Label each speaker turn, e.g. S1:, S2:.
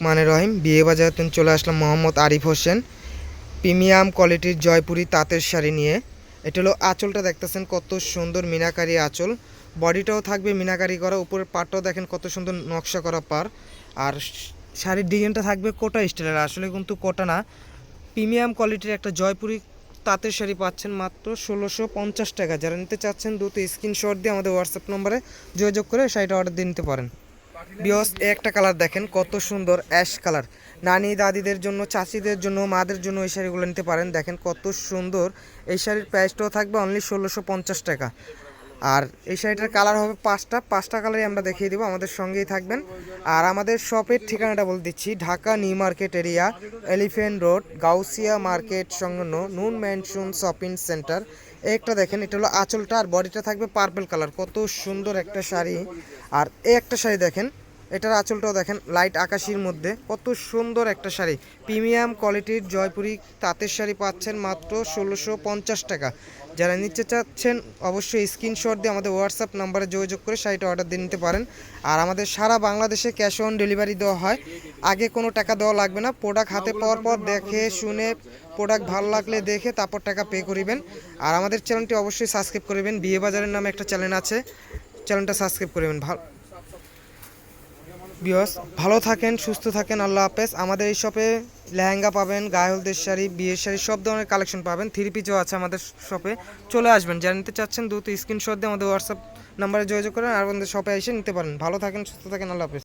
S1: মানে রহিম, বিয়ে বাজারে চলে আসলাম মোহাম্মদ আরিফ হোসেন। প্রিমিয়াম কোয়ালিটির জয়পুরি তাঁতের শাড়ি নিয়ে। এটা হলো আঁচলটা দেখতেছেন, কত সুন্দর মিনাকারি আঁচল। বডিটাও থাকবে মিনাকারি করা, উপরের পাটটাও দেখেন কত সুন্দর নকশা করা পার আর শাড়ির ডিজাইনটা থাকবে কোটা স্টাইলের, আসলে কিন্তু কোটা না। প্রিমিয়াম কোয়ালিটির একটা জয়পুরি তাঁতের শাড়ি পাচ্ছেন মাত্র ষোলোশো পঞ্চাশ টাকা। যারা নিতে চাচ্ছেন দ্রুত স্ক্রিনশট দিয়ে আমাদের হোয়াটসঅ্যাপ নম্বরে যোগাযোগ করে শাড়িটা অর্ডার দিয়ে নিতে পারেন। বিয়স, একটা কালার দেখেন, কত সুন্দর অ্যাশ কালার। নানি, দাদিদের জন্য, চাচিদের জন্য, মাদের জন্য এই শাড়িগুলো নিতে পারেন। দেখেন কত সুন্দর, এই শাড়ির প্রাইসটাও থাকবে অনলি ষোলোশো পঞ্চাশ টাকা। আর এই শাড়িটার কালার হবে পাঁচটা পাঁচটা কালারই আমরা দেখিয়ে দেবো, আমাদের সঙ্গেই থাকবেন। আর আমাদের শপের ঠিকানাটা বলে দিচ্ছি, Dhaka new market area elephant road, Gausia market সংলগ্ন নুন ম্যানসুন শপিং সেন্টার। একটা দেখেন, এটা হলো আঁচলটা, আর বডিটা থাকবে পার্পেল কালার। কত সুন্দর একটা শাড়ি। আর এই একটা শাড়ি দেখেন এটার আঁচলটাও দেখেন লাইট আকাশির মধ্যে। কত সুন্দর একটা শাড়ি। প্রিমিয়াম কোয়ালিটির জয়পুরি তাঁতের শাড়ি পাচ্ছেন মাত্র ষোলোশো পঞ্চাশ টাকা। যারা নিতে চাচ্ছেন, অবশ্যই স্ক্রিনশট দিয়ে আমাদের হোয়াটসঅ্যাপ নাম্বারে যোগাযোগ করে শাড়িটা অর্ডার দিয়ে নিতে পারেন। আর আমাদের সারা বাংলাদেশে ক্যাশ অন ডেলিভারি দেওয়া হয়। আগে কোনো টাকা দেওয়া লাগবে না। প্রোডাক্ট হাতে পাওয়ার পর দেখে, শুনে প্রোডাক্ট ভালো লাগলে দেখে, তারপর টাকা পে করিবেন। আর আমাদের চ্যানেলটি অবশ্যই সাবস্ক্রাইব করবেন। বিয়ে বাজারের নামে একটা চ্যানেল আছে। চ্যানেলটা সাবস্ক্রাইব করবেন। ভালো বিয়স ভালো থাকেন, সুস্থ থাকেন, আল্লাহ হাফেজ। আমাদের এই শপে লেহেঙ্গা পাবেন, গায়ে হলদের শাড়ি, বিয়ের শাড়ি, সব ধরনের কালেকশন পাবেন। থ্রি পিসও আছে আমাদের শপে চলে আসবেন, যারা নিতে চাচ্ছেন, দ্রুত স্ক্রিনশট দিয়ে আমাদের হোয়াটসঅ্যাপ নাম্বারে যোগাযোগ করেন, আর আমাদের শপে এসে নিতে পারেন। ভালো থাকেন, সুস্থ থাকেন, আল্লাহ হাফেজ।